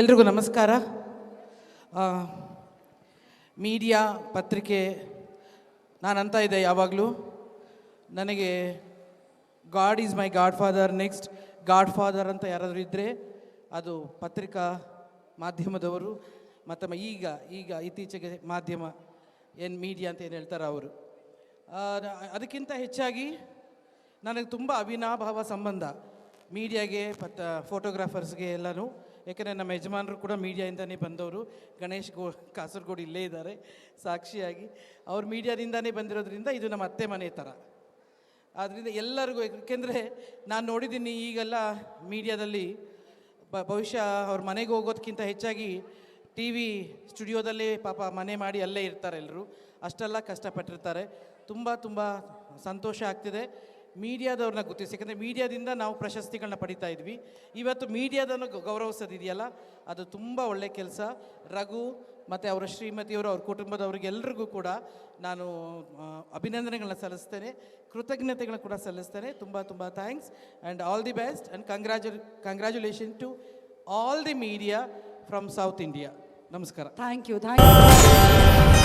ಎಲ್ರಿಗೂ ನಮಸ್ಕಾರ. ಮೀಡಿಯಾ ಪತ್ರಿಕೆ ನಾನು ಅಂತ ಇದ್ದೆ ಯಾವಾಗಲೂ. ನನಗೆ God is my godfather next. Godfather ಅಂತ ಯಾರಾದರೂ ಇದ್ದರೆ ಅದು ಪತ್ರಿಕಾ ಮಾಧ್ಯಮದವರು ಮತ್ತು ಈಗ ಈಗ ಇತ್ತೀಚೆಗೆ ಮಾಧ್ಯಮ ಏನು ಮೀಡಿಯಾ ಅಂತ ಏನು ಹೇಳ್ತಾರೆ ಅವರು. ಅದಕ್ಕಿಂತ ಹೆಚ್ಚಾಗಿ ನನಗೆ ತುಂಬ ಅವಿನಾಭಾವ ಸಂಬಂಧ. ಮೀಡಿಯಾಗೆ ಮತ್ತು ಫೋಟೋಗ್ರಾಫರ್ಸ್ಗೆ ಎಲ್ಲನೂ. ಯಾಕೆಂದರೆ ನಮ್ಮ ಯಜಮಾನರು ಕೂಡ ಮೀಡಿಯಾಯಿಂದನೇ ಬಂದವರು. ಗಣೇಶ್ ಗೋ, ಕಾಸರಗೋಡು ಇಲ್ಲೇ ಇದ್ದಾರೆ, ಸಾಕ್ಷಿಯಾಗಿ. ಅವ್ರು ಮೀಡಿಯಾದಿಂದನೇ ಬಂದಿರೋದ್ರಿಂದ ಇದು ನಮ್ಮ ಅತ್ತೆ ಮನೆ ಥರ ಆದ್ದರಿಂದ ಎಲ್ಲರಿಗೂ ಏಕೆಂದರೆ ನಾನು ನೋಡಿದ್ದೀನಿ ಈಗೆಲ್ಲ ಮೀಡಿಯಾದಲ್ಲಿ, ಬ, ಬಹುಶಃ ಅವ್ರ ಮನೆಗೆ ಹೋಗೋದಕ್ಕಿಂತ ಹೆಚ್ಚಾಗಿ ಟಿ ವಿ ಸ್ಟುಡಿಯೋದಲ್ಲೇ ಪಾಪ ಮನೆ ಮಾಡಿ ಅಲ್ಲೇ ಇರ್ತಾರೆ ಎಲ್ಲರೂ ಅಷ್ಟೆಲ್ಲ ಕಷ್ಟಪಟ್ಟಿರ್ತಾರೆ. ತುಂಬ ತುಂಬ ಸಂತೋಷ ಆಗ್ತಿದೆ. ಮೀಡಿಯಾದವ್ರನ್ನ ಗುರುತಿಸಿ. ಯಾಕಂದರೆ ಮೀಡಿಯಾದಿಂದ ನಾವು ಪ್ರಶಸ್ತಿಗಳನ್ನ ಪಡಿತಾ ಇದ್ವಿ. ಇವತ್ತು ಮೀಡಿಯಾದನ್ನು ಗೌರವಿಸೋದಿದೆಯಲ್ಲ, ಅದು ತುಂಬ ಒಳ್ಳೆ ಕೆಲಸ. ರಘು ಮತ್ತು ಅವರ ಶ್ರೀಮತಿಯವರು ಅವ್ರ ಕುಟುಂಬದವ್ರಿಗೆ ಎಲ್ರಿಗೂ ಕೂಡ ನಾನು ಅಭಿನಂದನೆಗಳನ್ನ ಸಲ್ಲಿಸ್ತೇನೆ. ಕೃತಜ್ಞತೆಗಳನ್ನ ಕೂಡ ಸಲ್ಲಿಸ್ತೇನೆ. ತುಂಬ ತುಂಬ thanks and all the best and ಕಂಗ್ರಾಜು congratulation to all the media from South India. ನಮಸ್ಕಾರ. Thank you thank you.